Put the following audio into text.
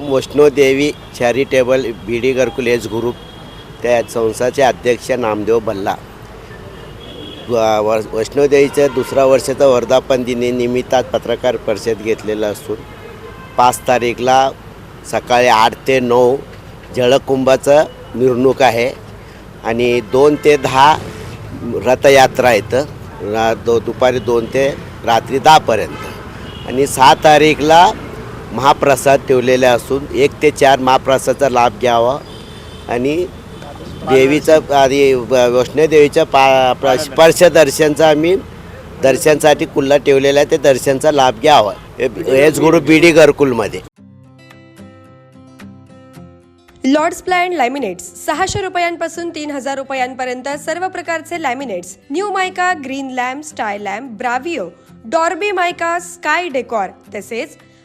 Om Vaishnodevi charitable B D Gharkul edge group त्या संस्थाचे अध्यक्ष नामदेव बल्ला. व- व- वैष्णोदेवीचं दुसरा वर्षाचा वर्धापन दिनी निमित्त पत्रकार परिषद घेतलेलं असून पाच तारीखला सकाळी आठ ते नऊ जळकुंभाचं मिरवणूक आहे आणि दोन ते दहा रथयात्रा येतं रा दो दुपारी दोन ते रात्री दहापर्यंत. आणि सहा तारीखला महाप्रसाद ठेवलेले असून एक ते चार महाप्रसादाचा लाभ घ्यावा आणि देवीचा आधी वैष्णोदेवीच्या पा प्र- स्पर्श आम्ही दर्शनसाठी कुल्ला ठेवलेला आहे ते दर्शनचा लाभ घ्यावा. हेच गुरु बी डी घरकुलमध्ये. लॉर्ड्स प्लॅन लॅमिनेट्स सहाशे रुपयांपासून तीन हजार रुपयांपर्यंत सर्व प्रकारचे laminates new mica green lamp sty lamp Bravio Dorby mica sky decor तसेच